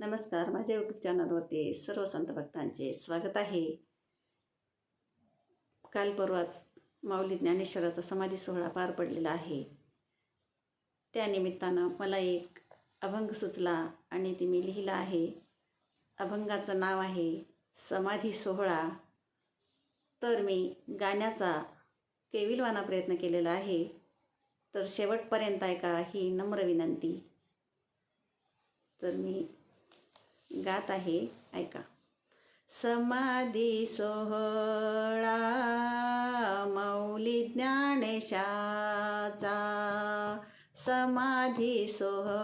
नमस्कार. माझ्या यूट्यूब चॅनलवरती सर्व संत भक्तांचे स्वागत आहे. काल परवाच माऊली ज्ञानेश्वराचा समाधी सोहळा पार पडलेला आहे. त्यानिमित्तानं मला एक अभंग सुचला आणि ती मी लिहिला आहे. अभंगाचं नाव आहे समाधी सोहळा. तर मी गाण्याचा केविलवाना प्रयत्न केलेला आहे. तर शेवटपर्यंत ऐका ही नम्र विनंती. तर मी गात आहे. ऐका. समाधी सोहळा मौली ज्ञानेशाचा. समाधी सोहळा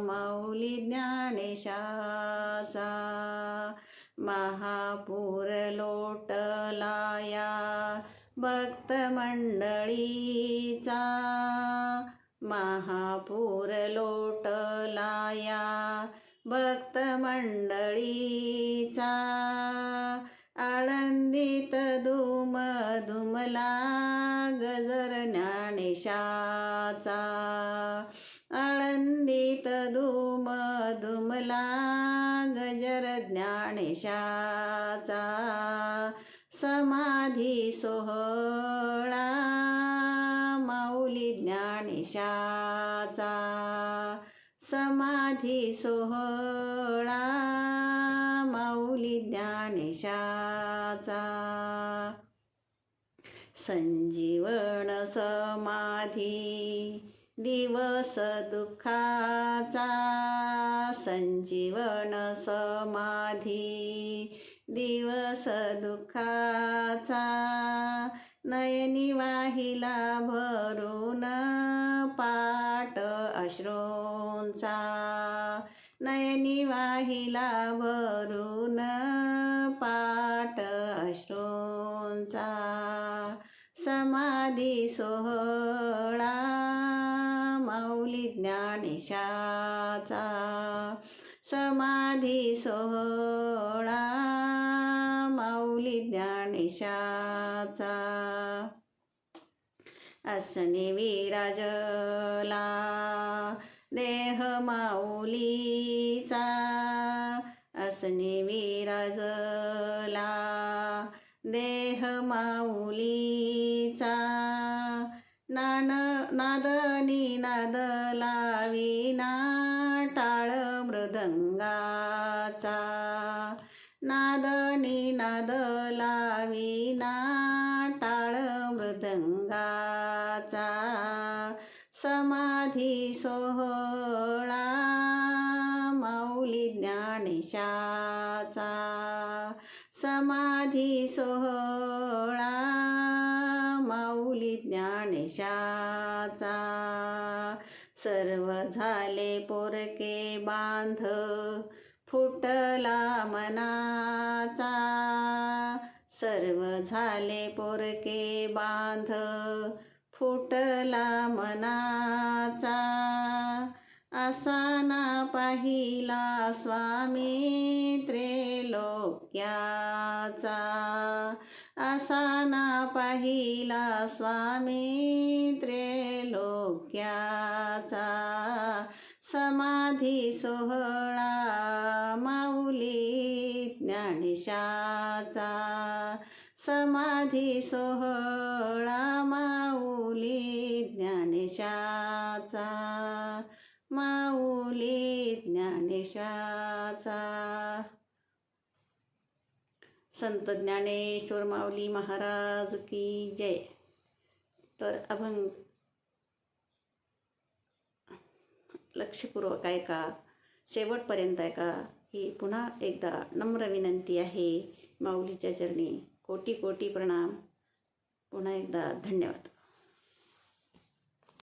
मौली ज्ञानेशाचा. महापूर लोटलाया भक्त मंडळीचा. महापूर लोटलाया भक्त मंडळीचा आळंदीत धूम धुमला गजर ज्ञानेशाचा आळंदीत धूम धुमला गजर ज्ञानेशाचा समाधी सोहळा माऊली गणेशाचा समाधी सोहळा माऊली ज्ञानेशाचा. संजीवन समाधी दिवस दुःखाचा. संजीवन समाधी दिवस दुःखाचा. नयनी वाहिला भरून अश्रूंचा नयनी वाहिला वरून पाट अश्रूंचा समाधी सोहळा माऊली ज्ञानेशाचा समाधी सोहळा माऊली ज्ञानेशाचा असने विराजला देह माऊलीचा. असनी विराजला देह माऊलीचा. नान नादनी नाद लाविना टाळ मृदंगाचा. नादनी नाद लाविना टाळ मृदंगाचा समाधी सोहळा माऊली ज्ञानेशाचा समाधी सोहळा माऊली ज्ञानेशाचा सर्व झाले पोरके बांध फुटला मनाचा. सर्व झाले पोरके बांध फुटला मनाचा. असा ना पाहिला स्वामी त्रैलोक्याचा. असा ना पाहिला स्वामी त्रैलोक्याचा. समाधी सोहळा माऊली ज्ञानेशाचा. समाधी सोहळा माऊली ज्ञानेशाचा. माऊली ज्ञानेशाचा. संत ज्ञानेश्वर माऊली महाराज की जय. तर अभंग लक्षपूर्वक ऐका. शेवटपर्यंत ऐका. ही पुन्हा एकदा नम्र विनंती आहे माऊलीच्या चरणी. कोटी कोटी प्रणाम. पुन्हा एकदा धन्यवाद.